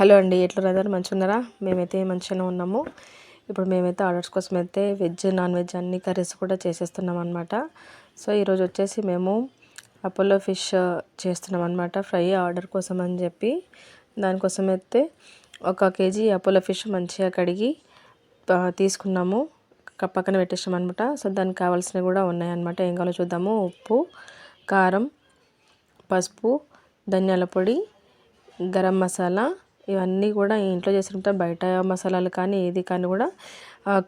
Hello అండి ఎట్లున్నారు? అందరూ మంచిగా ఉన్నారా మేమైతే మంచిగానే ఉన్నాము. ఇప్పుడు మేమైతే ఆర్డర్స్ కోసం అయితే వెజ్ నాన్ వెజ్ అన్ని కర్రీస్ కూడా చేసేస్తున్నాం అనమాట సో ఈరోజు వచ్చేసి మేము అపోలో ఫిష్ చేస్తున్నాం అనమాట ఫ్రై ఆర్డర్ కోసం అని చెప్పి. దానికోసం అయితే ఒక కేజీ అపోలో ఫిష్ మంచిగా కడిగి తీసుకున్నాము. పక్కన పెట్టేసాం అనమాట సో దానికి కావాల్సినవి కూడా ఉన్నాయన్నమాట ఏం కావాలో చూద్దాము. ఉప్పు కారం పసుపు ధనియాల పొడి గరం మసాలా ఇవన్నీ కూడా ఇంట్లో చేసుకుంటే బయట మసాలాలు కానీ ఏది కానీ కూడా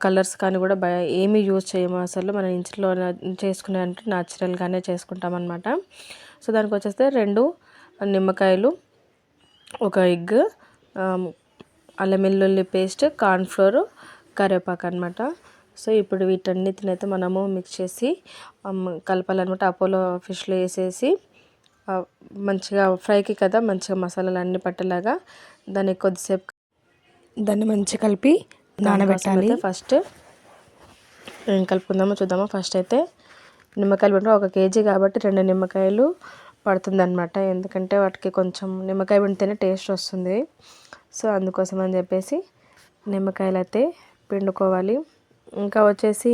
కలర్స్ కానీ కూడా బయ ఏమీ యూజ్ చేయము అసలు. మనం ఇంట్లో చేసుకునే అంటే న్యాచురల్గానే చేసుకుంటాం అనమాట సో దానికి వచ్చేస్తే రెండు నిమ్మకాయలు ఒక ఎగ్ అల్లం వెల్లుల్లి పేస్ట్ కార్న్ఫ్లోర్ కరివేపాకు అనమాట సో ఇప్పుడు వీటన్నిటినైతే మనము మిక్స్ చేసి కలపాలన్నమాట. అపోలో ఫిష్లో వేసేసి మంచిగా ఫ్రైకి కదా మంచిగా మసాలాలు అన్నీ పట్టేలాగా దాన్ని కొద్దిసేపు దాన్ని మంచిగా కలిపి నానబెట్టాలి. ఫస్ట్ ఏం కలుపుకుందామో చూద్దామో. ఫస్ట్ అయితే నిమ్మకాయలు పెట్టిన ఒక కేజీ కాబట్టి రెండు నిమ్మకాయలు పడుతుంది అనమాట ఎందుకంటే వాటికి కొంచెం నిమ్మకాయ పిండితేనే టేస్ట్ వస్తుంది. సో అందుకోసం అని చెప్పేసి నిమ్మకాయలు అయితే పిండుకోవాలి. ఇంకా వచ్చేసి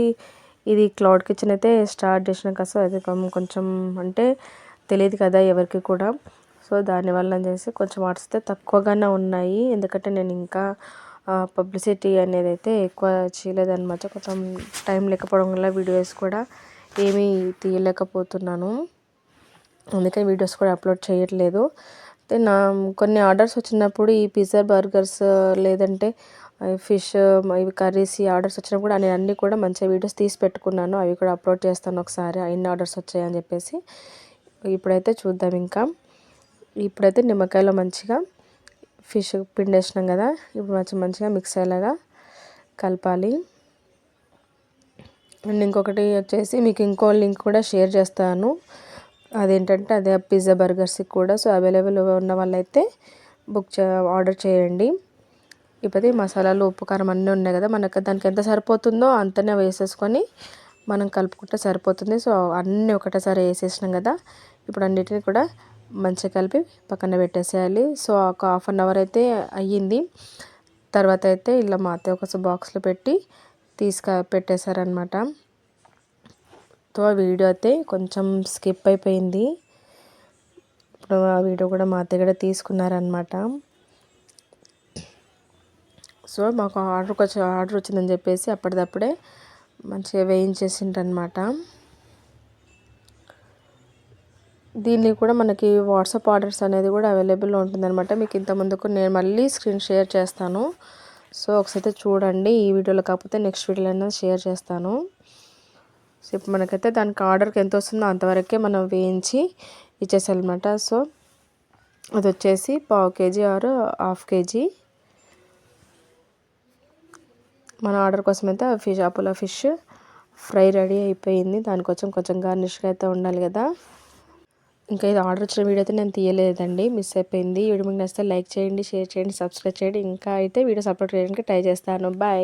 ఇది క్లౌడ్ కిచెన్ అయితే స్టార్ట్ చేసినాక సో అది కొంచెం అంటే తెలియదు కదా ఎవరికి కూడా. సో దానివల్ల చేసి కొంచెం ఆడిస్తే తక్కువగానే ఉన్నాయి. ఎందుకంటే నేను ఇంకా పబ్లిసిటీ అనేది అయితే ఎక్కువ చేయలేదన్నమాట. కొంచెం టైం లేకపోవడం వల్ల వీడియోస్ కూడా ఏమీ తీయలేకపోతున్నాను. అందుకని వీడియోస్ కూడా అప్లోడ్ చేయట్లేదు. అయితే నా కొన్ని ఆర్డర్స్ వచ్చినప్పుడు ఈ పిజ్జా బర్గర్స్ లేదంటే ఫిష్ ఇవి కర్రీస్ ఈ ఆర్డర్స్ వచ్చినప్పుడు నేను అన్నీ కూడా మంచిగా వీడియోస్ తీసి పెట్టుకున్నాను. అవి కూడా అప్లోడ్ చేస్తాను ఒకసారి. ఎన్ని ఆర్డర్స్ వచ్చాయని చెప్పేసి. ఇప్పుడైతే చూద్దాం ఇంకా. ఇప్పుడైతే నిమ్మకాయలో మంచిగా ఫిష్ పిండేసినాం కదా. ఇప్పుడు మంచి మంచిగా మిక్స్ అయ్యేలాగా కలపాలి. అండ్ ఇంకొకటి వచ్చేసి మీకు ఇంకో లింక్ కూడా షేర్ చేస్తాను. అదేంటంటే అదే పిజ్జా బర్గర్స్కి కూడా. సో అవైలబుల్ ఉన్న వాళ్ళైతే బుక్ చే ఆర్డర్ చేయండి. ఇప్పుడైతే మసాలాలు ఉప్పు కారం అన్నీ ఉన్నాయి కదా. మనకు దానికి ఎంత సరిపోతుందో అంతనే వేసేసుకొని మనం కలుపుకుంటే సరిపోతుంది. సో అన్నీ ఒకటేసారి వేసేసినాం కదా. ఇప్పుడు అన్నిటిని కూడా మంచిగా కలిపి పక్కన పెట్టేసేయాలి. సో ఒక హాఫ్ అన్ అవర్ అయితే అయ్యింది. తర్వాత అయితే ఇలా మా అత్తయ్య ఒక బాక్స్లో పెట్టి తీసుక పెట్టేశారనమాట సో ఆ వీడియో అయితే కొంచెం స్కిప్ అయిపోయింది. ఇప్పుడు ఆ వీడియో కూడా మా అత్తయ్య కూడా తీసుకున్నారనమాట సో మాకు ఆర్డర్కి వచ్చి ఆర్డర్ వచ్చిందని చెప్పేసి అప్పటిదప్పుడే మంచిగా వేయించేసిండ్రనమాట దీన్ని కూడా మనకి వాట్సాప్ ఆర్డర్స్ అనేది కూడా అవైలబుల్లో ఉంటుందన్నమాట మీకు ఇంత ముందుకు నేను మళ్ళీ స్క్రీన్ షేర్ చేస్తాను. సో ఒకసారి చూడండి ఈ వీడియోలో కాకపోతే నెక్స్ట్ వీడియోలో అయినా షేర్ చేస్తాను. సో ఇప్పుడు మనకైతే దానికి ఆర్డర్కి ఎంత వస్తుందో అంతవరకే మనం వేయించి ఇచ్చేసాలన్నమాట సో అది వచ్చేసి పావు కేజీ ఆర్ హాఫ్ కేజీ మన ఆర్డర్ కోసం అయితే fish Apollo fish fry ready అయిపోయింది. దానికోసం కొంచెం గార్నిష్గా అయితే ఉండాలి కదా. ఇంకా ఇది ఆర్డర్ వచ్చిన వీడియో అయితే నేను తీయలేదండి. మిస్ అయిపోయింది. వీడియో మీకు నచ్చితే లైక్ చేయండి షేర్ చేయండి సబ్స్క్రైబ్ చేయండి. ఇంకా అయితే వీడియోస్ అప్లోడ్ చేయడానికి ట్రై చేస్తాను. బాయ్.